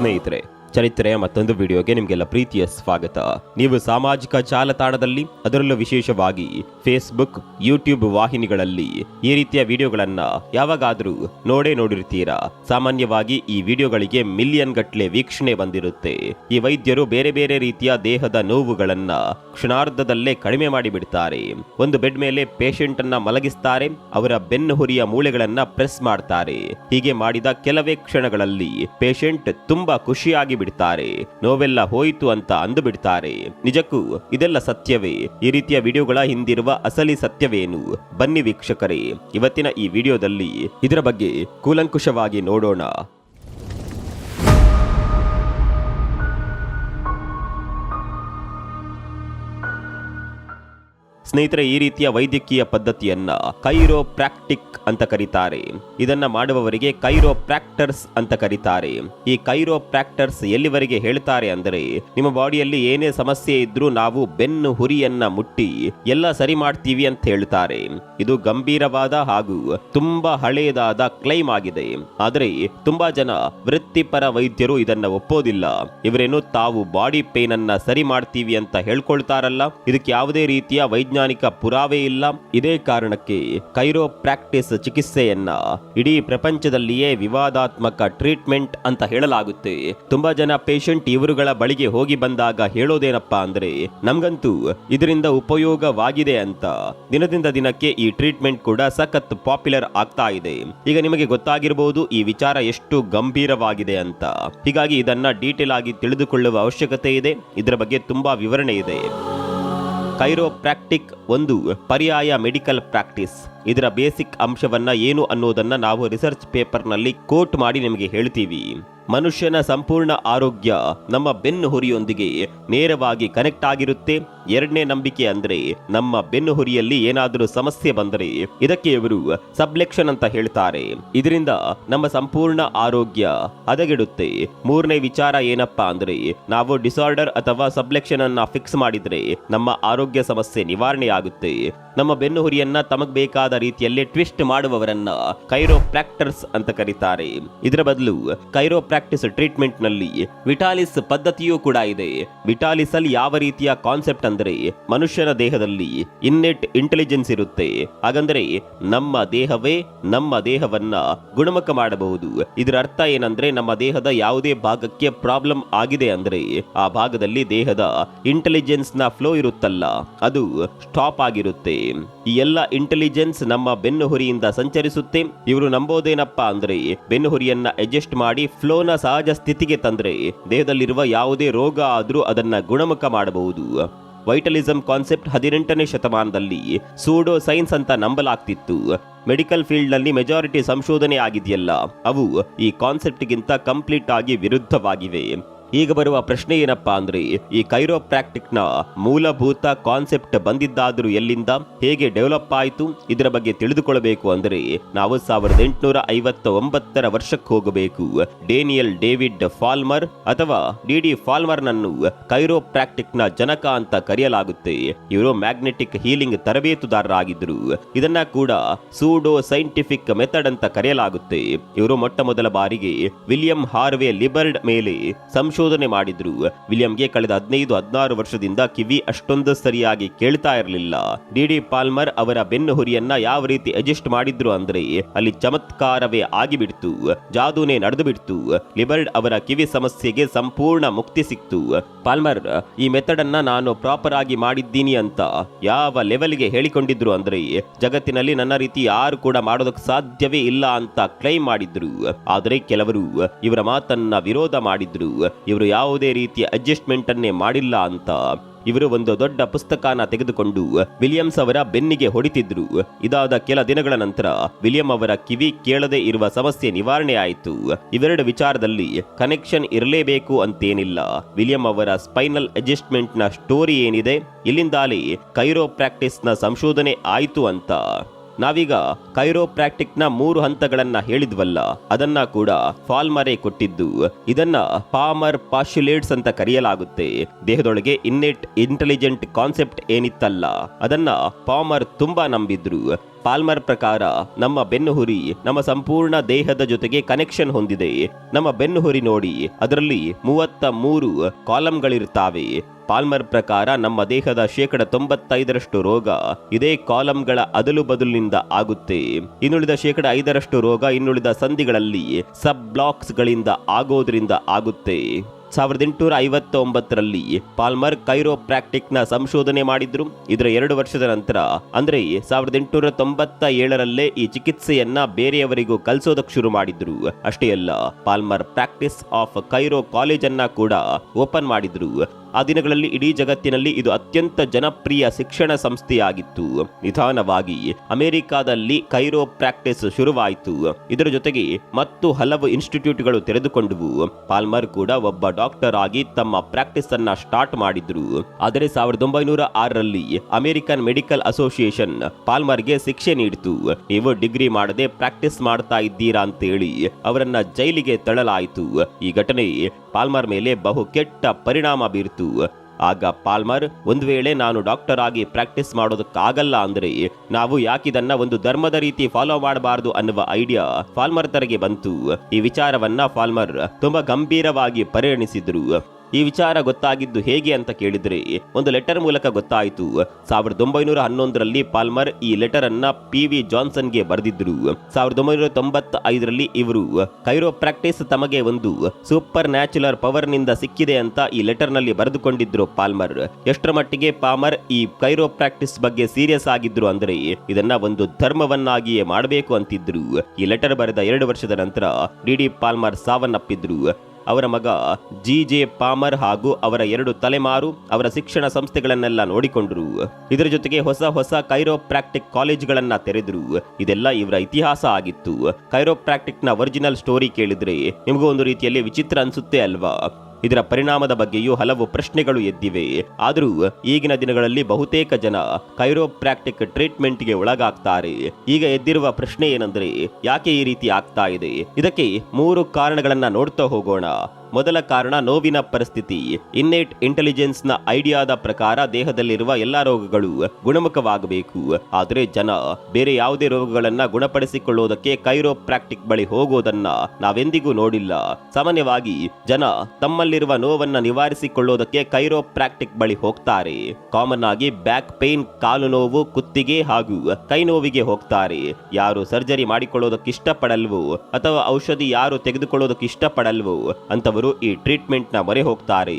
ಸ್ನೇಹಿತರೆ ಚರಿತ್ರೆಯ ಮತ್ತೊಂದು ವಿಡಿಯೋಗೆ ನಿಮಗೆಲ್ಲ ಪ್ರೀತಿಯ ಸ್ವಾಗತ. ನೀವು ಸಾಮಾಜಿಕ ಜಾಲತಾಣದಲ್ಲಿ, ಅದರಲ್ಲೂ ವಿಶೇಷವಾಗಿ ಫೇಸ್ಬುಕ್ ಯೂಟ್ಯೂಬ್ ವಾಹಿನಿಗಳಲ್ಲಿ ಈ ರೀತಿಯ ವಿಡಿಯೋಗಳನ್ನ ಯಾವಾಗಾದರೂ ನೋಡೇ ನೋಡಿರ್ತೀರಾ? ಸಾಮಾನ್ಯವಾಗಿ ಈ ವಿಡಿಯೋಗಳಿಗೆ ಮಿಲಿಯನ್ ಗಟ್ಟಲೆ ವೀಕ್ಷಣೆ ಬಂದಿರುತ್ತೆ. ಈ ವೈದ್ಯರು ಬೇರೆ ಬೇರೆ ರೀತಿಯ ದೇಹದ ನೋವುಗಳನ್ನ ಕ್ಷಣಾರ್ಧದಲ್ಲೇ ಕಡಿಮೆ ಮಾಡಿಬಿಡ್ತಾರೆ. ಒಂದು ಬೆಡ್ ಮೇಲೆ ಪೇಷಂಟ್ ಅನ್ನ ಮಲಗಿಸ್ತಾರೆ, ಅವರ ಬೆನ್ನು ಹುರಿಯ ಮೂಳೆಗಳನ್ನ ಪ್ರೆಸ್ ಮಾಡ್ತಾರೆ. ಹೀಗೆ ಮಾಡಿದ ಕೆಲವೇ ಕ್ಷಣಗಳಲ್ಲಿ ಪೇಷಂಟ್ ತುಂಬಾ ಖುಷಿಯಾಗಿ ಬಿಡ್ತಾರೆ ನೋವೆಲ್ಲ ಹೋಯಿತು ಅಂತ ಅಂದು ಬಿಡ್ತಾರೆ ನಿಜಕ್ಕೂ ಇದೆಲ್ಲ ಸತ್ಯವೇ? ಈ ರೀತಿಯ ವಿಡಿಯೋಗಳ ಹಿಂದಿರುವ ಅಸಲಿ ಸತ್ಯವೇನು? ಬನ್ನಿ ವೀಕ್ಷಕರೇ, ಇವತ್ತಿನ ಈ ವಿಡಿಯೋದಲ್ಲಿ ಇದರ ಬಗ್ಗೆ ಕೂಲಂಕುಷವಾಗಿ ನೋಡೋಣ. ಸ್ನೇಹಿತರೆ, ಈ ರೀತಿಯ ವೈದ್ಯಕೀಯ ಪದ್ಧತಿಯನ್ನ ಕೈರೋ ಪ್ರಾಕ್ಟಿಕ್ ಅಂತ ಕರೀತಾರೆ. ಇದನ್ನ ಮಾಡುವವರಿಗೆ ಕೈರೋ ಪ್ರಾಕ್ಟರ್ಸ್ ಅಂತ ಕರೀತಾರೆ. ಈ ಕೈರೋ ಪ್ರಾಕ್ಟರ್ಸ್ ಎಲ್ಲಿವರೆಗೆ ಹೇಳ್ತಾರೆ ಅಂದರೆ, ನಿಮ್ಮ ಬಾಡಿಯಲ್ಲಿ ಏನೇ ಸಮಸ್ಯೆ ಇದ್ರೂ ನಾವು ಬೆನ್ನು ಹುರಿಯನ್ನ ಮುಟ್ಟಿ ಎಲ್ಲ ಸರಿ ಮಾಡ್ತೀವಿ ಅಂತ ಹೇಳ್ತಾರೆ. ಇದು ಗಂಭೀರವಾದ ಹಾಗೂ ತುಂಬಾ ಹಳೆಯದಾದ ಕ್ಲೈಮ್ ಆಗಿದೆ. ಆದರೆ, ತುಂಬಾ ಜನ ವೃತ್ತಿಪರ ವೈದ್ಯರು ಇದನ್ನ ಒಪ್ಪೋದಿಲ್ಲ. ಇವರೇನು ತಾವು ಬಾಡಿ ಪೇನ್ ಅನ್ನ ಸರಿ ಮಾಡ್ತೀವಿ ಅಂತ ಹೇಳ್ಕೊಳ್ತಾರಲ್ಲ? ಇದಕ್ಕೆ ಯಾವುದೇ ರೀತಿಯ ವೈಜ್ಞಾನಿಕ ಪುರಾವೆ ಇಲ್ಲ. ಇದೇ ಕಾರಣಕ್ಕೆ ಕೈರೋ ಪ್ರಾಕ್ಟಿಸ್ ಚಿಕಿತ್ಸೆಯನ್ನ ಇಡೀ ಪ್ರಪಂಚದಲ್ಲಿಯೇ ವಿವಾದಾತ್ಮಕ ಟ್ರೀಟ್ಮೆಂಟ್ ಅಂತ ಹೇಳಲಾಗುತ್ತೆ. ತುಂಬಾ ಜನ ಪೇಷಂಟ್ ಇವರುಗಳ ಬಳಿಗೆ ಹೋಗಿ ಬಂದಾಗ ಹೇಳೋದೇನಪ್ಪ ಅಂದ್ರೆ, ನಮ್ಗಂತೂ ಇದರಿಂದ ಉಪಯೋಗವಾಗಿದೆ ಅಂತ. ದಿನದಿಂದ ದಿನಕ್ಕೆ ಈ ಟ್ರೀಟ್ಮೆಂಟ್ ಕೂಡ ಸಖತ್ ಪಾಪ್ಯುಲರ್ ಆಗ್ತಾ ಇದೆ. ಈಗ ನಿಮಗೆ ಗೊತ್ತಾಗಿರಬಹುದು ಈ ವಿಚಾರ ಎಷ್ಟು ಗಂಭೀರವಾಗಿದೆ ಅಂತ. ಹೀಗಾಗಿ ಇದನ್ನ ಡೀಟೇಲ್ ಆಗಿ ತಿಳಿದುಕೊಳ್ಳುವ ಅವಶ್ಯಕತೆ ಇದೆ. ಇದರ ಬಗ್ಗೆ ತುಂಬಾ ವಿವರಣೆ ಇದೆ. ಕೈರೋಪ್ರಾಕ್ಟಿಕ್ ಒಂದು ಪರ್ಯಾಯ ಮೆಡಿಕಲ್ ಪ್ರಾಕ್ಟೀಸ್ ಇದರ ಬೇಸಿಕ್ ಅಂಶವನ್ನ ಏನು ಅನ್ನೋದನ್ನ ನಾವು ರಿಸರ್ಚ್ ಪೇಪರ್ನಲ್ಲಿ ಕೋಟ್ ಮಾಡಿ ನಿಮಗೆ ಹೇಳ್ತೀವಿ. ಮನುಷ್ಯನ ಸಂಪೂರ್ಣ ಆರೋಗ್ಯ ನಮ್ಮ ಬೆನ್ನು ಹುರಿಯೊಂದಿಗೆ ನೇರವಾಗಿ ಕನೆಕ್ಟ್ ಆಗಿರುತ್ತೆ. ಎರಡನೇ ನಂಬಿಕೆ ಅಂದ್ರೆ ನಮ್ಮ ಬೆನ್ನು ಹುರಿಯಲ್ಲಿ ಏನಾದರೂ ಸಮಸ್ಯೆ ಬಂದರೆ ಇದಕ್ಕೆ ಇವರು ಸಬ್ಲೆಕ್ಷನ್ ಅಂತ ಹೇಳ್ತಾರೆ. ಇದರಿಂದ ನಮ್ಮ ಸಂಪೂರ್ಣ ಆರೋಗ್ಯ ಹದಗೆಡುತ್ತೆ. ಮೂರನೇ ವಿಚಾರ ಏನಪ್ಪಾ ಅಂದ್ರೆ ನಾವು ಡಿಸಾರ್ಡರ್ ಅಥವಾ ಸಬ್ಲೆಕ್ಷನ್ ಅನ್ನ ಫಿಕ್ಸ್ ಮಾಡಿದ್ರೆ ನಮ್ಮ ಆರೋಗ್ಯ ಸಮಸ್ಯೆ ನಿವಾರಣೆ ಆಗುತ್ತೆ. ನಮ್ಮ ಬೆನ್ನು ಹುರಿಯನ್ನ ತಮಗ್ ಬೇಕಾದ ರೀತಿಯಲ್ಲಿ ಟ್ವಿಸ್ಟ್ ಮಾಡುವವರನ್ನ ಕೈರೋಪ್ರಾಕ್ಟರ್ಸ್ ಅಂತ ಕರೀತಾರೆ. ಇದರ ಬದಲು ಕೈರೋಪ್ರಾಕ್ಟಿಸ್ ಟ್ರೀಟ್ಮೆಂಟ್ನಲ್ಲಿ ವಿಟಾಲಿಸ್ ಪದ್ಧತಿಯೂ ಕೂಡ ಇದೆ. ವಿಟಾಲಿಸ್ ಅಲ್ಲಿ ಯಾವ ರೀತಿಯ ಕಾನ್ಸೆಪ್ಟ್ ಅಂದ್ರೆ ಮನುಷ್ಯನ ದೇಹದಲ್ಲಿ ಇನ್ನೆಟ್ ಇಂಟೆಲಿಜೆನ್ಸ್ ಇರುತ್ತೆ. ಹಾಗಂದ್ರೆ ನಮ್ಮ ದೇಹವೇ ನಮ್ಮ ದೇಹವನ್ನ ಗುಣಮುಖ ಮಾಡಬಹುದು. ಇದರ ಅರ್ಥ ಏನಂದ್ರೆ ನಮ್ಮ ದೇಹದ ಯಾವುದೇ ಭಾಗಕ್ಕೆ ಪ್ರಾಬ್ಲಮ್ ಆಗಿದೆ ಅಂದ್ರೆ ಆ ಭಾಗದಲ್ಲಿ ದೇಹದ ಇಂಟೆಲಿಜೆನ್ಸ್ನ ಫ್ಲೋ ಇರುತ್ತಲ್ಲ. ಅದು ಸ್ಟಾಪ್ ಆಗಿರುತ್ತೆ. ಈ ಎಲ್ಲ ಇಂಟೆಲಿಜೆನ್ಸ್ ನಮ್ಮ ಬೆನ್ನು ಹುರಿಯಿಂದ ಸಂಚರಿಸುತ್ತೆ. ಇವರು ನಂಬೋದೇನಪ್ಪ ಅಂದ್ರೆ ಬೆನ್ನು ಹುರಿಯನ್ನ ಅಡ್ಜಸ್ಟ್ ಮಾಡಿ ಫ್ಲೋನ ಸಹಜ ಸ್ಥಿತಿಗೆ ತಂದ್ರೆ, ದೇಹದಲ್ಲಿರುವ ಯಾವುದೇ ರೋಗ ಆದ್ರೂ ಅದನ್ನ ಗುಣಮುಖ ಮಾಡಬಹುದು. ವೈಟಲಿಸಂ ಕಾನ್ಸೆಪ್ಟ್ ಹದಿನೆಂಟನೇ ಶತಮಾನದಲ್ಲಿ ಸೂಡೋ ಸೈನ್ಸ್ ಅಂತ ನಂಬಲಾಗ್ತಿತ್ತು. ಮೆಡಿಕಲ್ ಫೀಲ್ಡ್ನಲ್ಲಿ ಮೆಜಾರಿಟಿ ಸಂಶೋಧನೆ ಆಗಿದೆಯಲ್ಲ, ಅವು ಈ ಕಾನ್ಸೆಪ್ಟ್ಗಿಂತ ಕಂಪ್ಲೀಟ್ ಆಗಿ ವಿರುದ್ಧವಾಗಿವೆ. ಈಗ ಬರುವ ಪ್ರಶ್ನೆ ಏನಪ್ಪಾ ಅಂದ್ರೆ, ಈ ಕೈರೋಪ್ರಾಕ್ಟಿಕ್ನ ಮೂಲಭೂತ ಕಾನ್ಸೆಪ್ಟ್ ಬಂದಿದ್ದಾದರೂ ಎಲ್ಲಿಂದ ಹೇಗೆ ಡೆವಲಪ್ ಆಯಿತು, ಇದರ ಬಗ್ಗೆ ತಿಳಿದುಕೊಳ್ಳಬೇಕು ಅಂದ್ರೆ, ನಾವು ಸಾವಿರದ ಎಂಟುನೂರ ಐವತ್ತ ಒಂಬತ್ತರ ವರ್ಷಕ್ಕೆ ಹೋಗಬೇಕು. ಡೇನಿಯಲ್ ಡೇವಿಡ್ ಫಾಲ್ಮರ್ ಅಥವಾ ಡಿ ಡಿ ಫಾಲ್ಮರ್ ನನ್ನು ಕೈರೋಪ್ರಾಕ್ಟಿಕ್ನ ಜನಕ ಅಂತ ಕರೆಯಲಾಗುತ್ತೆ. ಇವರು ಮ್ಯಾಗ್ನೆಟಿಕ್ ಹೀಲಿಂಗ್ ತರಬೇತುದಾರರಾಗಿದ್ದರು. ಇದನ್ನ ಕೂಡ ಸೂಡೋ ಸೈಂಟಿಫಿಕ್ ಮೆಥಡ್ ಅಂತ ಕರೆಯಲಾಗುತ್ತೆ. ಇವರು ಮೊಟ್ಟ ಮೊದಲ ಬಾರಿಗೆ ವಿಲಿಯಂ ಹಾರ್ವೆ ಲಿಬರ್ಡ್ ಮೇಲೆ ಸಂಶೋಧನೆ ಮಾಡಿದ್ರು. ವಿಲಿಯಂಗೆ ಕಳೆದ ಹದಿನೈದು, ಹದಿನಾರು ವರ್ಷದಿಂದ ಕಿವಿ ಅಷ್ಟೊಂದು ಸರಿಯಾಗಿ ಕೇಳ್ತಾ ಇರಲಿಲ್ಲ. ಡಿಡಿ ಪಾಲ್ಮರ್ ಅವರ ಬೆನ್ನು ಹುರಿಯನ್ನ ಯಾವ ರೀತಿ ಅಡ್ಜಸ್ಟ್ ಮಾಡಿದ್ರು ಅಂದ್ರೆ ಅಲ್ಲಿ ಚಮತ್ಕಾರವೇ ಆಗಿಬಿಡ್ತು. ಜಾದೂನೇ ನಡೆದು ಬಿಡ್ತು ಲಿಬರ್ಡ್ ಅವರ ಕಿವಿ ಸಮಸ್ಯೆಗೆ ಸಂಪೂರ್ಣ ಮುಕ್ತಿ ಸಿಕ್ತು. ಪಾಲ್ಮರ್, ಈ ಮೆಥಡ್ ಅನ್ನ ನಾನು ಪ್ರಾಪರ್ ಆಗಿ ಮಾಡಿದ್ದೀನಿ ಅಂತ ಯಾವ ಲೆವೆಲ್ಗೆ ಹೇಳಿಕೊಂಡಿದ್ರು ಅಂದ್ರೆ ಜಗತ್ತಿನಲ್ಲಿ ನನ್ನ ರೀತಿ ಯಾರು ಕೂಡ ಮಾಡೋದಕ್ಕೆ ಸಾಧ್ಯವೇ ಇಲ್ಲ ಅಂತ ಕ್ಲೈಮ್ ಮಾಡಿದ್ರು. ಆದರೆ ಕೆಲವರು ಇವರ ಮಾತನ್ನ ವಿರೋಧ ಮಾಡಿದ್ರು. ಇವರು ಯಾವುದೇ ರೀತಿಯ ಅಡ್ಜಸ್ಟ್ಮೆಂಟ್ ಅನ್ನೇ ಮಾಡಿಲ್ಲ ಅಂತ. ಇವರು ಒಂದು ದೊಡ್ಡ ಪುಸ್ತಕನ ತೆಗೆದುಕೊಂಡು ವಿಲಿಯಮ್ಸ್ ಅವರ ಬೆನ್ನಿಗೆ ಹೊಡಿತಿದ್ರು. ಇದಾದ ಕೆಲ ದಿನಗಳ ನಂತರ ವಿಲಿಯಂ ಅವರ ಕಿವಿ ಕೇಳದೆ ಇರುವ ಸಮಸ್ಯೆ ನಿವಾರಣೆ ಆಯಿತು. ಇವೆರಡು ವಿಚಾರದಲ್ಲಿ ಕನೆಕ್ಷನ್ ಇರಲೇಬೇಕು ಅಂತೇನಿಲ್ಲ. ವಿಲಿಯಂ ಅವರ ಸ್ಪೈನಲ್ ಅಡ್ಜಸ್ಟ್ಮೆಂಟ್ನ ಸ್ಟೋರಿ ಏನಿದೆ? ಇಲ್ಲಿಂದಾಲೇ ಕೈರೋ ಪ್ರಾಕ್ಟೀಸ್ ಸಂಶೋಧನೆ ಆಯಿತು ಅಂತ. ನಾವೀಗ ಕೈರೋಪ್ರಾಕ್ಟಿಕ್ನ ಮೂರು ಹಂತಗಳನ್ನ ಹೇಳಿದ್ವಲ್ಲ, ಅದನ್ನ ಕೂಡ ಫಾಲ್ಮರೆ ಕೊಟ್ಟಿದ್ದು. ಇದನ್ನ ಪಾಮರ್ ಪಾಶ್ಯುಲೇಟ್ಸ್ ಅಂತ ಕರೆಯಲಾಗುತ್ತೆ. ದೇಹದೊಳಗೆ ಇನ್ನೆಟ್ ಇಂಟೆಲಿಜೆಂಟ್ ಕಾನ್ಸೆಪ್ಟ್ ಏನಿತ್ತಲ್ಲ, ಅದನ್ನ ಪಾಮರ್ ತುಂಬಾ ನಂಬಿದ್ರು. ಪಾಲ್ಮರ್ ಪ್ರಕಾರ ನಮ್ಮ ಬೆನ್ನುಹುರಿ ನಮ್ಮ ಸಂಪೂರ್ಣ ದೇಹದ ಜೊತೆಗೆ ಕನೆಕ್ಷನ್ ಹೊಂದಿದೆ. ನಮ್ಮ ಬೆನ್ನುಹುರಿ ನೋಡಿ, ಅದರಲ್ಲಿ ಮೂವತ್ತ ಮೂರು ಕಾಲಂಗಳಿರ್ತಾವೆ ಪಾಲ್ಮರ್ ಪ್ರಕಾರ ನಮ್ಮ ದೇಹದ ಶೇಕಡ ತೊಂಬತ್ತೈದರಷ್ಟು ರೋಗ ಇದೇ ಕಾಲಂಗಳ ಅದಲು ಬದಲಿನಿಂದ ಆಗುತ್ತೆ. ಇನ್ನುಳಿದ ಶೇಕಡ ಐದರಷ್ಟು ರೋಗ ಇನ್ನುಳಿದ ಸಂಧಿಗಳಲ್ಲಿ ಸಬ್ ಬ್ಲಾಕ್ಸ್ ಗಳಿಂದ ಆಗೋದ್ರಿಂದ ಆಗುತ್ತೆ. ಸಾವಿರದ ಎಂಟುನೂರ ಐವತ್ತೊಂಬತ್ತರಲ್ಲಿ ಪಾಲ್ಮರ್ ಕೈರೋಪ್ರಾಕ್ಟಿಕ್ನ ಸಂಶೋಧನೆ ಮಾಡಿದ್ರು. ಇದರ ಎರಡು ವರ್ಷದ ನಂತರ, ಅಂದ್ರೆ ಸಾವಿರದ ಎಂಟುನೂರ ತೊಂಬತ್ತ ಏಳರಲ್ಲೇ ಈ ಚಿಕಿತ್ಸೆಯನ್ನ ಬೇರೆಯವರಿಗೂ ಕಲಿಸೋದಕ್ಕೆ ಶುರು ಮಾಡಿದ್ರು. ಅಷ್ಟೇ ಅಲ್ಲ, ಪಾಲ್ಮರ್ ಪ್ರಾಕ್ಟಿಸ್ ಆಫ್ ಕೈರೋ ಕಾಲೇಜನ್ನ ಕೂಡ ಓಪನ್ ಮಾಡಿದ್ರು. ಆ ದಿನಗಳಲ್ಲಿ ಇಡೀ ಜಗತ್ತಿನಲ್ಲಿ ಇದು ಅತ್ಯಂತ ಜನಪ್ರಿಯ ಶಿಕ್ಷಣ ಸಂಸ್ಥೆಯಾಗಿತ್ತು. ನಿಧಾನವಾಗಿ ಅಮೆರಿಕಾದಲ್ಲಿ ಕೈರೋ ಪ್ರಾಕ್ಟೀಸ್ ಶುರುವಾಯಿತು. ಇದರ ಜೊತೆಗೆ ಮತ್ತು ಹಲವು ಇನ್ಸ್ಟಿಟ್ಯೂಟ್ಗಳು ತೆರೆದುಕೊಂಡವು. ಪಾಲ್ಮರ್ ಕೂಡ ಒಬ್ಬ ಡಾಕ್ಟರ್ ಆಗಿ ತಮ್ಮ ಪ್ರಾಕ್ಟೀಸ್ ಅನ್ನ ಸ್ಟಾರ್ಟ್ ಮಾಡಿದ್ರು. ಆದರೆ ಸಾವಿರದ ಒಂಬೈನೂರ ಆರರಲ್ಲಿ ಅಮೆರಿಕನ್ ಮೆಡಿಕಲ್ ಅಸೋಸಿಯೇಷನ್ ಪಾಲ್ಮರ್ಗೆ ಶಿಕ್ಷೆ ನೀಡಿತು. ನೀವು ಡಿಗ್ರಿ ಮಾಡದೆ ಪ್ರಾಕ್ಟೀಸ್ ಮಾಡ್ತಾ ಇದ್ದೀರಾ ಅಂತೇಳಿ ಅವರನ್ನ ಜೈಲಿಗೆ ತಳ್ಳಲಾಯಿತು. ಈ ಘಟನೆ ಪಾಲ್ಮರ್ ಮೇಲೆ ಬಹು ಕೆಟ್ಟ ಪರಿಣಾಮ ಬೀರಿತು. ಆಗ ಪಾಲ್ಮರ್, ಒಂದು ವೇಳೆ ನಾನು ಡಾಕ್ಟರ್ ಆಗಿ ಪ್ರಾಕ್ಟೀಸ್ ಮಾಡೋದಕ್ಕಾಗಲ್ಲ ಅಂದ್ರೆ ನಾವು ಯಾಕಿದನ್ನ ಒಂದು ಧರ್ಮದ ರೀತಿ ಫಾಲೋ ಮಾಡಬಾರದು ಅನ್ನುವ ಐಡಿಯಾ ಫಾಲ್ಮರ್ ತರಗೆ ಬಂತು. ಈ ವಿಚಾರವನ್ನ ಫಾಲ್ಮರ್ ತುಂಬಾ ಗಂಭೀರವಾಗಿ ಪರಿಗಣಿಸಿದ್ರು. ಈ ವಿಚಾರ ಗೊತ್ತಾಗಿದ್ದು ಹೇಗೆ ಅಂತ ಕೇಳಿದರೆ, ಒಂದು ಲೆಟರ್ ಮೂಲಕ ಗೊತ್ತಾಯಿತು. ಸಾವಿರದ ಒಂಬೈನೂರ ಹನ್ನೊಂದರಲ್ಲಿ ಪಾಲ್ಮರ್ ಈ ಲೆಟರ್ ಅನ್ನ ಪಿ ವಿ ಜಾನ್ಸನ್ಗೆ ಬರೆದಿದ್ರು. ಸಾವಿರದ ಒಂಬೈನೂರ ತೊಂಬತ್ತ ಐದರಲ್ಲಿ ಇವರು, ಕೈರೋ ಪ್ರಾಕ್ಟೀಸ್ ತಮಗೆ ಒಂದು ಸೂಪರ್ ನ್ಯಾಚುಲರ್ ಪವರ್ನಿಂದ ಸಿಕ್ಕಿದೆ ಅಂತ ಈ ಲೆಟರ್ನಲ್ಲಿ ಬರೆದುಕೊಂಡಿದ್ರು ಪಾಲ್ಮರ್. ಎಷ್ಟರ ಮಟ್ಟಿಗೆ ಪಾಮರ್ ಈ ಕೈರೋ ಪ್ರಾಕ್ಟೀಸ್ ಬಗ್ಗೆ ಸೀರಿಯಸ್ ಆಗಿದ್ರು ಅಂದ್ರೆ, ಇದನ್ನ ಒಂದು ಧರ್ಮವನ್ನಾಗಿಯೇ ಮಾಡಬೇಕು ಅಂತಿದ್ರು. ಈ ಲೆಟರ್ ಬರೆದ ಎರಡು ವರ್ಷದ ನಂತರ ಡಿ ಡಿ ಪಾಲ್ಮರ್ ಸಾವನ್ನಪ್ಪಿದ್ರು. ಅವರ ಮಗ ಜಿ ಜೆ ಪಾಮರ್ ಹಾಗೂ ಅವರ ಎರಡು ತಲೆಮಾರು ಅವರ ಶಿಕ್ಷಣ ಸಂಸ್ಥೆಗಳನ್ನೆಲ್ಲ ನೋಡಿಕೊಂಡರು. ಇದರ ಜೊತೆಗೆ ಹೊಸ ಹೊಸ ಕೈರೋಪ್ರಾಕ್ಟಿಕ್ ಕಾಲೇಜ್ಗಳನ್ನ ತೆರೆದರು. ಇದೆಲ್ಲ ಇವರ ಇತಿಹಾಸ ಆಗಿತ್ತು. ಕೈರೋಪ್ರಾಕ್ಟಿಕ್ನ ಒರಿಜಿನಲ್ ಸ್ಟೋರಿ ಕೇಳಿದ್ರೆ ನಿಮಗೂ ಒಂದು ರೀತಿಯಲ್ಲಿ ವಿಚಿತ್ರ ಅನ್ಸುತ್ತೆ ಅಲ್ವಾ? ಇದರ ಪರಿಣಾಮದ ಬಗ್ಗೆಯೂ ಹಲವು ಪ್ರಶ್ನೆಗಳು ಎದ್ದಿವೆ. ಆದರೂ ಈಗಿನ ದಿನಗಳಲ್ಲಿ ಬಹುತೇಕ ಜನ ಕೈರೋಪ್ರಾಕ್ಟಿಕ್ ಟ್ರೀಟ್ಮೆಂಟ್ಗೆ ಒಳಗಾಗ್ತಾರೆ. ಈಗ ಎದ್ದಿರುವ ಪ್ರಶ್ನೆ ಏನಂದ್ರೆ, ಯಾಕೆ ಈ ರೀತಿ ಆಗ್ತಾ ಇದೆ? ಇದಕ್ಕೆ ಮೂರು ಕಾರಣಗಳನ್ನ ನೋಡ್ತಾ ಹೋಗೋಣ. ಮೊದಲ ಕಾರಣ ನೋವಿನ ಪರಿಸ್ಥಿತಿ. ಇನ್ನೇಟ್ ಇಂಟೆಲಿಜೆನ್ಸ್ನ ಐಡಿಯಾದ ಪ್ರಕಾರ ದೇಹದಲ್ಲಿರುವ ಎಲ್ಲಾ ರೋಗಗಳು ಗುಣಮುಖವಾಗಬೇಕು. ಆದರೆ ಜನ ಬೇರೆ ಯಾವುದೇ ರೋಗಗಳನ್ನ ಗುಣಪಡಿಸಿಕೊಳ್ಳುವುದಕ್ಕೆ ಕೈರೋಪ್ರಾಕ್ಟಿಕ್ ಬಳಿ ಹೋಗೋದನ್ನ ನಾವೆಂದಿಗೂ ನೋಡಿಲ್ಲ. ಸಾಮಾನ್ಯವಾಗಿ ಜನ ತಮ್ಮಲ್ಲಿರುವ ನೋವನ್ನ ನಿವಾರಿಸಿಕೊಳ್ಳುವುದಕ್ಕೆ ಕೈರೋಪ್ರಾಕ್ಟಿಕ್ ಬಳಿ ಹೋಗ್ತಾರೆ. ಕಾಮನ್ ಆಗಿ ಬ್ಯಾಕ್ ಪೇನ್ ಕಾಲು ನೋವು, ಕುತ್ತಿಗೆ ಹಾಗೂ ಕೈ ನೋವಿಗೆ ಹೋಗ್ತಾರೆ. ಯಾರು ಸರ್ಜರಿ ಮಾಡಿಕೊಳ್ಳೋದಕ್ಕೆ ಇಷ್ಟಪಡಲ್ವೋ ಅಥವಾ ಔಷಧಿ ಯಾರು ತೆಗೆದುಕೊಳ್ಳೋದಕ್ಕೆ ಇಷ್ಟಪಡಲ್ವೋ ಅಂತವರು ಈ ಟ್ರೀಟ್ಮೆಂಟ್ನ ಮೊರೆ ಹೋಗ್ತಾರೆ.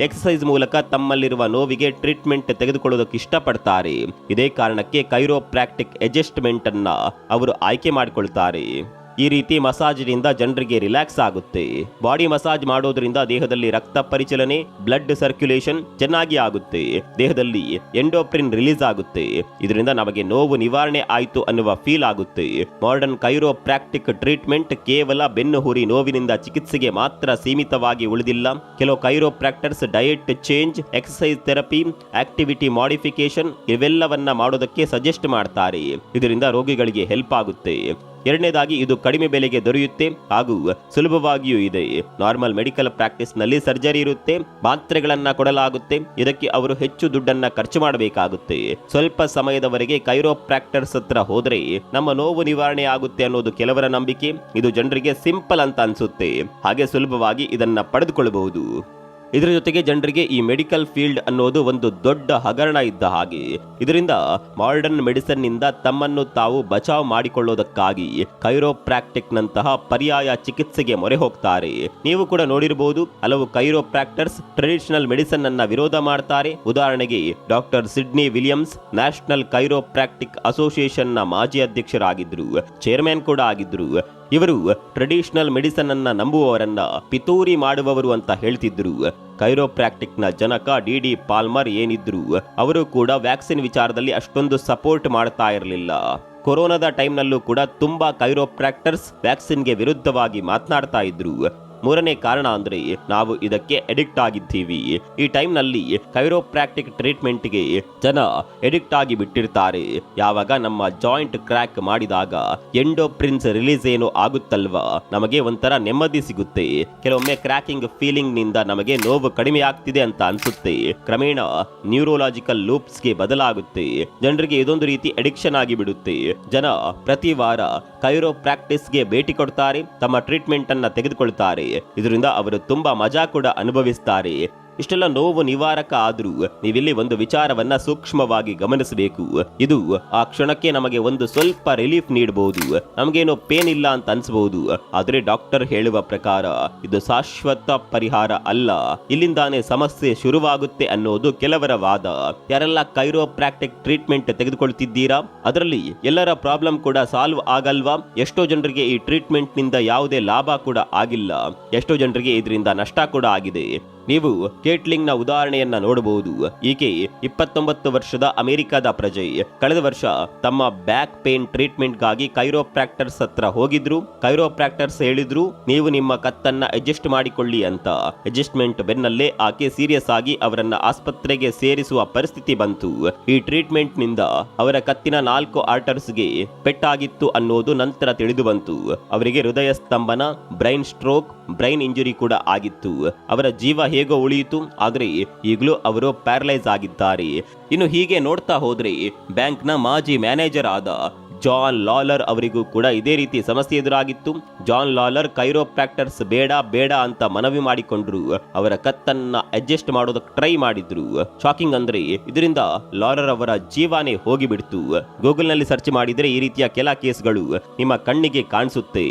ಎಕ್ಸಸೈಸ್ ಮೂಲಕ ತಮ್ಮಲ್ಲಿರುವ ನೋವಿಗೆ ಟ್ರೀಟ್ಮೆಂಟ್ ತೆಗೆದುಕೊಳ್ಳೋದಕ್ಕೆ ಇಷ್ಟಪಡ್ತಾರೆ. ಇದೇ ಕಾರಣಕ್ಕೆ ಕೈರೋಪ್ರಾಕ್ಟಿಕ್ ಅಡ್ಜಸ್ಟ್ಮೆಂಟ್ ಅನ್ನ ಅವರು ಆಯ್ಕೆ ಮಾಡಿಕೊಳ್ತಾರೆ. ಈ ರೀತಿ ಮಸಾಜ್ನಿಂದ ಜನರಿಗೆ ರಿಲ್ಯಾಕ್ಸ್ ಆಗುತ್ತೆ. ಬಾಡಿ ಮಸಾಜ್ ಮಾಡೋದ್ರಿಂದ ದೇಹದಲ್ಲಿ ರಕ್ತ ಪರಿಚಲನೆ, ಬ್ಲಡ್ ಸರ್ಕ್ಯುಲೇಷನ್ ಚೆನ್ನಾಗಿ ಆಗುತ್ತೆ. ದೇಹದಲ್ಲಿ ಎಂಡೋಪ್ರಿನ್ ರಿಲೀಸ್ ಆಗುತ್ತೆ. ಇದರಿಂದ ನಮಗೆ ನೋವು ನಿವಾರಣೆ ಆಯಿತು ಅನ್ನುವ ಫೀಲ್ ಆಗುತ್ತೆ. ಮಾಡರ್ನ್ ಕೈರೋಪ್ರಾಕ್ಟಿಕ್ ಟ್ರೀಟ್ಮೆಂಟ್ ಕೇವಲ ಬೆನ್ನುಹುರಿ ನೋವಿನಿಂದ ಚಿಕಿತ್ಸೆಗೆ ಮಾತ್ರ ಸೀಮಿತವಾಗಿ ಉಳಿದಿಲ್ಲ. ಕೆಲವು chiropractors diet change exercise therapy, activity modification ಇವೆಲ್ಲವನ್ನ ಮಾಡೋದಕ್ಕೆ ಸಜೆಸ್ಟ್ ಮಾಡ್ತಾರೆ. ಇದರಿಂದ ರೋಗಿಗಳಿಗೆ ಹೆಲ್ಪ್ ಆಗುತ್ತೆ. ಎರಡನೇದಾಗಿ ಇದು ಕಡಿಮೆ ಬೆಲೆಗೆ ದೊರೆಯುತ್ತೆ ಹಾಗೂ ಸುಲಭವಾಗಿಯೂ ಇದೆ. ನಾರ್ಮಲ್ ಮೆಡಿಕಲ್ ಪ್ರಾಕ್ಟೀಸ್ನಲ್ಲಿ ಸರ್ಜರಿ ಇರುತ್ತೆ, ಮಾತ್ರೆಗಳನ್ನ ಕೊಡಲಾಗುತ್ತೆ, ಇದಕ್ಕೆ ಅವರು ಹೆಚ್ಚು ದುಡ್ಡನ್ನ ಖರ್ಚು ಮಾಡಬೇಕಾಗುತ್ತೆ. ಸ್ವಲ್ಪ ಸಮಯದವರೆಗೆ ಕೈರೋಪ್ರಾಕ್ಟರ್ಸ್ ಹತ್ರ ಹೋದ್ರೆ ನಮ್ಮ ನೋವು ನಿವಾರಣೆ ಆಗುತ್ತೆ ಅನ್ನೋದು ಕೆಲವರ ನಂಬಿಕೆ. ಇದು ಜನರಿಗೆ ಸಿಂಪಲ್ ಅಂತ ಅನ್ಸುತ್ತೆ. ಹಾಗೆ ಸುಲಭವಾಗಿ ಇದನ್ನ ಪಡೆದುಕೊಳ್ಳಬಹುದು. ಇದರ ಜೊತೆಗೆ ಜನರಿಗೆ ಈ ಮೆಡಿಕಲ್ ಫೀಲ್ಡ್ ಅನ್ನೋದು ಒಂದು ದೊಡ್ಡ ಹಗರಣ ಇದ್ದ ಹಾಗೆ. ಇದರಿಂದ ಮಾಡರ್ನ್ ಮೆಡಿಸನ್ನಿಂದ ತಮ್ಮನ್ನು ತಾವು ಬಚಾವ್ ಮಾಡಿಕೊಳ್ಳೋದಕ್ಕಾಗಿ ಕೈರೋಪ್ರಾಕ್ಟಿಕ್ ನಂತಹ ಪರ್ಯಾಯ ಚಿಕಿತ್ಸೆಗೆ ಮೊರೆ ಹೋಗ್ತಾರೆ. ನೀವು ಕೂಡ ನೋಡಿರಬಹುದು ಹಲವು ಕೈರೋಪ್ರಾಕ್ಟರ್ಸ್ ಟ್ರೆಡಿಷನಲ್ ಮೆಡಿಸನ್ ಅನ್ನ ವಿರೋಧ ಮಾಡ್ತಾರೆ. ಉದಾಹರಣೆಗೆ doctor Sidney Williams national chiropractic ಅಸೋಸಿಯೇಷನ್ನ ಮಾಜಿ ಅಧ್ಯಕ್ಷರಾಗಿದ್ರು ಚೇರ್ಮನ್ ಕೂಡ ಆಗಿದ್ರು. ಇವರು ಟ್ರೆಡಿಷನಲ್ ಮೆಡಿಸನ್ ಅನ್ನ ನಂಬುವವರನ್ನ ಪಿತೂರಿ ಮಾಡುವವರು ಅಂತ ಹೇಳ್ತಿದ್ರು. ಕೈರೋಪ್ರಾಕ್ಟಿಕ್ನ ಜನಕ ಡಿ ಡಿ ಪಾಲ್ಮರ್ ಏನಿದ್ರು, ಅವರು ಕೂಡ ವ್ಯಾಕ್ಸಿನ್ ವಿಚಾರದಲ್ಲಿ ಅಷ್ಟೊಂದು ಸಪೋರ್ಟ್ ಮಾಡ್ತಾ ಇರಲಿಲ್ಲ. ಕೊರೋನಾದ ಟೈಮ್ನಲ್ಲೂ ಕೂಡ ತುಂಬಾ ಕೈರೋಪ್ರಾಕ್ಟರ್ಸ್ ವ್ಯಾಕ್ಸಿನ್ಗೆ ವಿರುದ್ಧವಾಗಿ ಮಾತನಾಡ್ತಾ ಇದ್ರು. ಮೂರನೇ ಕಾರಣ ಅಂದ್ರೆ ನಾವು ಇದಕ್ಕೆ ಅಡಿಕ್ಟ್ ಆಗಿದ್ದೀವಿ. ಈ ಟೈಮ್ನಲ್ಲಿ ಕೈರೋಪ್ರಾಕ್ಟಿಕ್ ಟ್ರೀಟ್ಮೆಂಟ್ಗೆ ಜನ ಎಡಿಕ್ಟ್ ಆಗಿ ಬಿಟ್ಟಿರ್ತಾರೆ. ಯಾವಾಗ ನಮ್ಮ ಜಾಯಿಂಟ್ ಕ್ರ್ಯಾಕ್ ಮಾಡಿದಾಗ ಎಂಡೋಪ್ರಿನ್ಸ್ ರಿಲೀಸ್ ಏನು ಆಗುತ್ತಲ್ವಾ? ನಮಗೆ ಒಂಥರ ನೆಮ್ಮದಿ ಸಿಗುತ್ತೆ. ಕೆಲವೊಮ್ಮೆ ಕ್ರ್ಯಾಕಿಂಗ್ ಫೀಲಿಂಗ್ನಿಂದ ನಮಗೆ ನೋವು ಕಡಿಮೆ ಆಗ್ತಿದೆ ಅಂತ ಅನ್ಸುತ್ತೆ. ಕ್ರಮೇಣ ನ್ಯೂರೋಲಾಜಿಕಲ್ ಲೂಪ್ಸ್ಗೆ ಬದಲಾಗುತ್ತೆ. ಜನರಿಗೆ ಇದೊಂದು ರೀತಿ ಅಡಿಕ್ಷನ್ ಆಗಿ ಬಿಡುತ್ತೆ. ಜನ ಪ್ರತಿ ವಾರ ಕೈರೋ ಪ್ರಾಕ್ಟೀಸ್ಗೆ ಭೇಟಿ ಕೊಡ್ತಾರೆ. ತಮ್ಮ ಟ್ರೀಟ್ಮೆಂಟ್ ಅನ್ನ ತೆಗೆದುಕೊಳ್ತಾರೆ. ಇದರಿಂದ ಅವರು ತುಂಬಾ ಮಜಾ ಕೂಡ ಅನುಭವಿಸ್ತಾರೆ. ಇಷ್ಟೆಲ್ಲ ನೋವು ನಿವಾರಕ ಆದರೂ ನೀವಿಲ್ಲಿ ಒಂದು ವಿಚಾರವನ್ನ ಸೂಕ್ಷ್ಮವಾಗಿ ಗಮನಿಸಬೇಕು. ಇದು ಆ ಕ್ಷಣಕ್ಕೆ ನಮಗೆ ಒಂದು ಸ್ವಲ್ಪ ರಿಲೀಫ್ ನೀಡಬಹುದು ನಮಗೇನೋ ಪೇನ್ ಇಲ್ಲ ಅಂತ ಅನ್ಸಬಹುದು ಆದ್ರೆ ಡಾಕ್ಟರ್ ಹೇಳುವ ಪ್ರಕಾರ ಇದು ಶಾಶ್ವತ ಪರಿಹಾರ ಅಲ್ಲ. ಇಲ್ಲಿಂದಾನೇ ಸಮಸ್ಯೆ ಶುರುವಾಗುತ್ತೆ ಅನ್ನೋದು ಕೆಲವರ ವಾದ. ಯಾರೆಲ್ಲ ಕೈರೋಪ್ರಾಕ್ಟಿಕ್ ಟ್ರೀಟ್ಮೆಂಟ್ ತೆಗೆದುಕೊಳ್ತಿದ್ದೀರಾ? ಅದರಲ್ಲಿ ಎಲ್ಲರ ಪ್ರಾಬ್ಲಮ್ ಕೂಡ ಸಾಲ್ವ್ ಆಗಲ್ವಾ? ಎಷ್ಟೋ ಜನರಿಗೆ ಈ ಟ್ರೀಟ್ಮೆಂಟ್ನಿಂದ ಯಾವುದೇ ಲಾಭ ಕೂಡ ಆಗಿಲ್ಲ. ಎಷ್ಟೋ ಜನರಿಗೆ ಇದರಿಂದ ನಷ್ಟ ಕೂಡ ಆಗಿದೆ. ನೀವು ಕೇಟ್ಲಿಂಗ್ನ ಉದಾಹರಣೆಯನ್ನ ನೋಡಬಹುದು. ಈಕೆ ಇಪ್ಪತ್ತೊಂಬತ್ತು ವರ್ಷದ ಅಮೆರಿಕದ ಪ್ರಜೆ. ಕಳೆದ ವರ್ಷ ತಮ್ಮ ಬ್ಯಾಕ್ ಪೇನ್ ಟ್ರೀಟ್ಮೆಂಟ್ಗಾಗಿ ಕೈರೋಪ್ರಾಕ್ಟರ್ಸ್ ಹತ್ರ ಹೋಗಿದ್ರು. ಕೈರೋಪ್ರಾಕ್ಟರ್ಸ್ ಹೇಳಿದ್ರು, ನೀವು ನಿಮ್ಮ ಕತ್ತನ್ನ ಅಡ್ಜಸ್ಟ್ ಮಾಡಿಕೊಳ್ಳಿ ಅಂತ. ಅಡ್ಜಸ್ಟ್ಮೆಂಟ್ ಬೆನ್ನಲ್ಲೇ ಆಕೆ ಸೀರಿಯಸ್ ಆಗಿ ಅವರನ್ನ ಆಸ್ಪತ್ರೆಗೆ ಸೇರಿಸುವ ಪರಿಸ್ಥಿತಿ ಬಂತು. ಈ ಟ್ರೀಟ್ಮೆಂಟ್ನಿಂದ ಅವರ ಕತ್ತಿನ ನಾಲ್ಕು ಆರ್ಟರ್ಸ್ಗೆ ಪೆಟ್ಟಾಗಿತ್ತು ಅನ್ನೋದು ನಂತರ ತಿಳಿದು ಬಂತು. ಅವರಿಗೆ ಹೃದಯ ಸ್ತಂಭನ ಬ್ರೈನ್ ಸ್ಟ್ರೋಕ್ ಬ್ರೈನ್ ಇಂಜುರಿ ಕೂಡ ಆಗಿತ್ತು. ಅವರ ಜೀವ ಹೇಗೋ ಉಳಿಯಿತು, ಆದರೆ ಈಗಲೂ ಅವರು ಪ್ಯಾರಲೈಸ್ ಆಗಿದ್ದಾರೆ. ಇನ್ನು ಹೀಗೆ ನೋಡ್ತಾ ಹೋದ್ರೆ ಬ್ಯಾಂಕ್ನ ಮಾಜಿ ಮ್ಯಾನೇಜರ್ ಆದ ಜಾನ್ ಲಾಲರ್ ಅವರಿಗೂ ಕೂಡ ಇದೇ ರೀತಿ ಸಮಸ್ಯೆ ಎದುರಾಗಿತ್ತು. ಜಾನ್ ಲಾಲರ್ ಕೈರೋಪ್ರಾಕ್ಟರ್ಸ್ ಬೇಡ ಬೇಡ ಅಂತ ಮನವಿ ಮಾಡಿಕೊಂಡ್ರು. ಅವರ ಕತ್ತನ್ನ ಅಡ್ಜಸ್ಟ್ ಮಾಡೋದಕ್ಕೆ ಟ್ರೈ ಮಾಡಿದ್ರು. ಶಾಕಿಂಗ್ ಅಂದ್ರೆ ಇದರಿಂದ ಲಾಲರ್ ಅವರ ಜೀವಾನೇ ಹೋಗಿಬಿಡ್ತು. ಗೂಗಲ್ನಲ್ಲಿ ಸರ್ಚ್ ಮಾಡಿದ್ರೆ ಈ ರೀತಿಯ ಕೆಲ ಕೇಸ್ಗಳು ನಿಮ್ಮ ಕಣ್ಣಿಗೆ ಕಾಣಿಸುತ್ತೆ.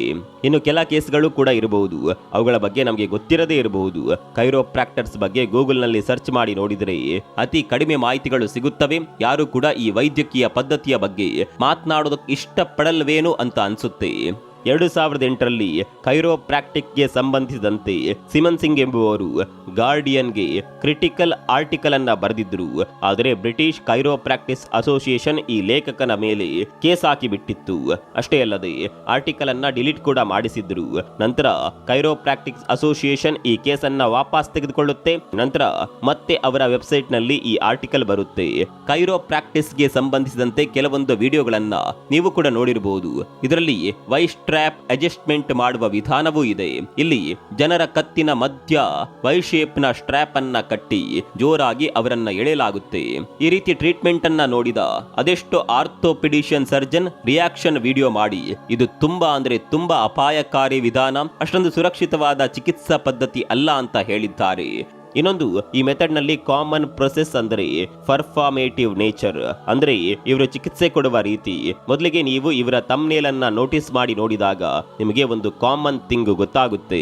ಇನ್ನು ಕೆಲ ಕೇಸ್ಗಳು ಕೂಡ ಇರಬಹುದು. ಅವುಗಳ ಬಗ್ಗೆ ನಮಗೆ ಗೊತ್ತಿರದೇ ಇರಬಹುದು. ಕೈರೋಪ್ರಾಕ್ಟರ್ಸ್ ಬಗ್ಗೆ ಗೂಗಲ್ನಲ್ಲಿ ಸರ್ಚ್ ಮಾಡಿ ನೋಡಿದರೆ ಅತಿ ಕಡಿಮೆ ಮಾಹಿತಿಗಳು ಸಿಗುತ್ತವೆ. ಯಾರು ಕೂಡ ಈ ವೈದ್ಯಕೀಯ ಪದ್ಧತಿಯ ಬಗ್ಗೆ ಮಾತನಾಡೋದಕ್ಕೆ ಇಷ್ಟಪಡಲ್ವೇನು ಅಂತ ಅನ್ಸುತ್ತೆ? ಎರಡು ಸಾವಿರದ ಎಂಟರಲ್ಲಿ ಕೈರೋಪ್ರಾಕ್ಟಿಕ್ಗೆ ಸಂಬಂಧಿಸಿದಂತೆ ಸಿಮನ್ ಸಿಂಗ್ ಎಂಬುವರು ಗಾರ್ಡಿಯನ್ಗೆ ಕ್ರಿಟಿಕಲ್ ಆರ್ಟಿಕಲ್ ಅನ್ನ ಬರೆದಿದ್ದರು. ಆದರೆ ಬ್ರಿಟಿಷ್ ಕೈರೋಪ್ರಾಕ್ಟಿಸ್ ಅಸೋಸಿಯೇಷನ್ ಈ ಲೇಖಕನ ಮೇಲೆ ಕೇಸ್ ಹಾಕಿಬಿಟ್ಟಿತ್ತು. ಅಷ್ಟೇ ಅಲ್ಲದೆ ಆರ್ಟಿಕಲ್ ಅನ್ನ ಡಿಲೀಟ್ ಕೂಡ ಮಾಡಿಸಿದ್ರು ನಂತರ ಕೈರೋಪ್ರಾಕ್ಟಿಕ್ಸ್ ಅಸೋಸಿಯೇಷನ್ ಈ ಕೇಸನ್ನ ವಾಪಸ್ ತೆಗೆದುಕೊಳ್ಳುತ್ತೆ. ನಂತರ ಮತ್ತೆ ಅವರ ವೆಬ್ಸೈಟ್ನಲ್ಲಿ ಈ ಆರ್ಟಿಕಲ್ ಬರುತ್ತೆ. ಕೈರೋಪ್ರಾಕ್ಟಿಸ್ಗೆ ಸಂಬಂಧಿಸಿದಂತೆ ಕೆಲವೊಂದು ವಿಡಿಯೋಗಳನ್ನ ನೀವು ಕೂಡ ನೋಡಿರಬಹುದು ಇದರಲ್ಲಿ ವೈಸ್ ಟ್ರ್ಯಾಪ್ ಅಡ್ಜಸ್ಟ್ಮೆಂಟ್ ಮಾಡುವ ವಿಧಾನವೂ ಇದೆ. ಇಲ್ಲಿ ಜನರ ಕತ್ತಿನ ಮಧ್ಯ ವೈ ಶೇಪ್ನ ಸ್ಟ್ರ್ಯಾಪ್ ಅನ್ನ ಕಟ್ಟಿ ಜೋರಾಗಿ ಅವರನ್ನ ಎಳೆಯಲಾಗುತ್ತೆ. ಈ ರೀತಿ ಟ್ರೀಟ್ಮೆಂಟ್ ಅನ್ನ ನೋಡಿದ ಅದೆಷ್ಟು ಆರ್ಥೋಪಿಡಿಷಿಯನ್ ಸರ್ಜನ್ ರಿಯಾಕ್ಷನ್ ವಿಡಿಯೋ ಮಾಡಿ. ಇದು ತುಂಬಾ ಅಂದ್ರೆ ತುಂಬಾ ಅಪಾಯಕಾರಿ ವಿಧಾನ, ಅಷ್ಟೊಂದು ಸುರಕ್ಷಿತವಾದ ಚಿಕಿತ್ಸಾ ಪದ್ಧತಿ ಅಲ್ಲ ಅಂತ ಹೇಳಿದ್ದಾರೆ. ಇನ್ನೊಂದು, ಈ ಮೆಥಡ್ನಲ್ಲಿ ಕಾಮನ್ ಪ್ರೊಸೆಸ್ ಅಂದ್ರೆ ಪರ್ಫಾಮೇಟಿವ್ ನೇಚರ್, ಅಂದ್ರೆ ಇವರು ಚಿಕಿತ್ಸೆ ಕೊಡುವ ರೀತಿ. ಮೊದಲಿಗೆ ನೀವು ಇವರ ತಮ್ನೇಲ್ ಅನ್ನ ನೋಟಿಸ್ ಮಾಡಿ ನೋಡಿದಾಗ ನಿಮಗೆ ಒಂದು ಕಾಮನ್ ಥಿಂಗ್ ಗೊತ್ತಾಗುತ್ತೆ.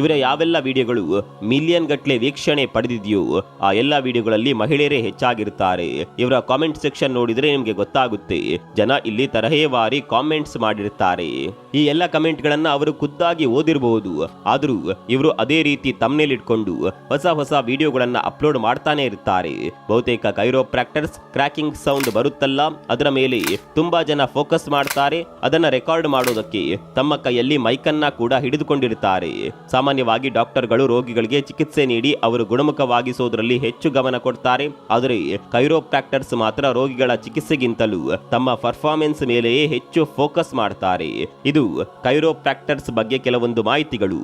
ಇವರ ಯಾವೆಲ್ಲ ವಿಡಿಯೋಗಳು ಮಿಲಿಯನ್ ಗಟ್ಲೆ ವೀಕ್ಷಣೆ ಪಡೆದಿದೆಯೋ, ಆ ಎಲ್ಲ ವಿಡಿಯೋಗಳಲ್ಲಿ ಮಹಿಳೆಯರೇ ಹೆಚ್ಚಾಗಿರ್ತಾರೆ ಇವರ ಕಾಮೆಂಟ್ ಸೆಕ್ಷನ್ ನೋಡಿದ್ರೆ ನಿಮಗೆ ಗೊತ್ತಾಗುತ್ತೆ. ಜನ ಇಲ್ಲಿ ತರಹೇವಾರಿ ಕಾಮೆಂಟ್ಸ್ ಮಾಡಿರ್ತಾರೆ ಈ ಎಲ್ಲ ಕಮೆಂಟ್ ಗಳನ್ನ ಅವರು ಖುದ್ದಾಗಿ ಓದಿರಬಹುದು ಆದರೂ ಇವರು ಅದೇ ರೀತಿ ತಮ್ನೇಲ್ ಇಟ್ಕೊಂಡು ಹೊಸ ಹೊಸ ವಿಡಿಯೋಗಳನ್ನ ಅಪ್ಲೋಡ್ ಮಾಡ್ತಾನೆ ಇರ್ತಾರೆ. ಬಹುತೇಕ ಕೈರೋಪ್ರಾಕ್ಟರ್ಸ್ ಕ್ರ್ಯಾಕಿಂಗ್ ಸೌಂಡ್ ಬರುತ್ತಲ್ಲ, ಅದರ ಮೇಲೆ ತುಂಬಾ ಜನ ಫೋಕಸ್ ಮಾಡ್ತಾರೆ, ಅದನ್ನ ರೆಕಾರ್ಡ್ ಮಾಡೋದಕ್ಕೆ ತಮ್ಮ ಕೈಯಲ್ಲಿ ಮೈಕನ್ನ ಕೂಡ ಹಿಡಿದುಕೊಂಡಿರುತ್ತಾರೆ ಸಾಮಾನ್ಯವಾಗಿ ಡಾಕ್ಟರ್ಗಳು ರೋಗಿಗಳಿಗೆ ಚಿಕಿತ್ಸೆ ನೀಡಿ ಅವರು ಗುಣಮುಖವಾಗಿಸೋದ್ರಲ್ಲಿ ಹೆಚ್ಚು ಗಮನ ಕೊಡ್ತಾರೆ, ಆದರೆ ಕೈರೋಪ್ರಾಕ್ಟರ್ಸ್ ಮಾತ್ರ ರೋಗಿಗಳ ಚಿಕಿತ್ಸೆಗಿಂತಲೂ ತಮ್ಮ ಪರ್ಫಾರ್ಮೆನ್ಸ್ ಮೇಲೆಯೇ ಹೆಚ್ಚು ಫೋಕಸ್ ಮಾಡ್ತಾರೆ. ಇದು ಕೈರೋಪ್ರಾಕ್ಟರ್ಸ್ ಬಗ್ಗೆ ಕೆಲವೊಂದು ಮಾಹಿತಿಗಳು.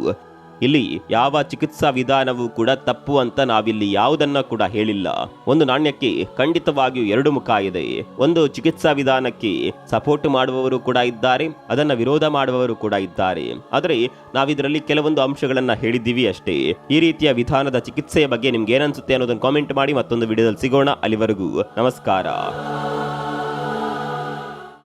ಇಲ್ಲಿ ಯಾವ ಚಿಕಿತ್ಸಾ ವಿಧಾನವೂ ಕೂಡ ತಪ್ಪು ಅಂತ ನಾವಿಲ್ಲಿ ಯಾವುದನ್ನ ಕೂಡ ಹೇಳಿಲ್ಲ. ಒಂದು ನಾಣ್ಯಕ್ಕೆ ಖಂಡಿತವಾಗಿಯೂ ಎರಡು ಮುಖ ಇದೆ. ಒಂದು ಚಿಕಿತ್ಸಾ ವಿಧಾನಕ್ಕೆ ಸಪೋರ್ಟ್ ಮಾಡುವವರು ಕೂಡ ಇದ್ದಾರೆ, ಅದನ್ನ ವಿರೋಧ ಮಾಡುವವರು ಕೂಡ ಇದ್ದಾರೆ. ಆದರೆ ನಾವಿದರಲ್ಲಿ ಕೆಲವೊಂದು ಅಂಶಗಳನ್ನ ಹೇಳಿದ್ದೀವಿ ಅಷ್ಟೇ. ಈ ರೀತಿಯ ವಿಧಾನದ ಚಿಕಿತ್ಸೆಯ ಬಗ್ಗೆ ನಿಮ್ಗೆ ಏನನ್ಸುತ್ತೆ ಅನ್ನೋದನ್ನ ಕಾಮೆಂಟ್ ಮಾಡಿ ಮತ್ತೊಂದು ವಿಡಿಯೋದಲ್ಲಿ ಸಿಗೋಣ ಅಲ್ಲಿವರೆಗೂ. ನಮಸ್ಕಾರ.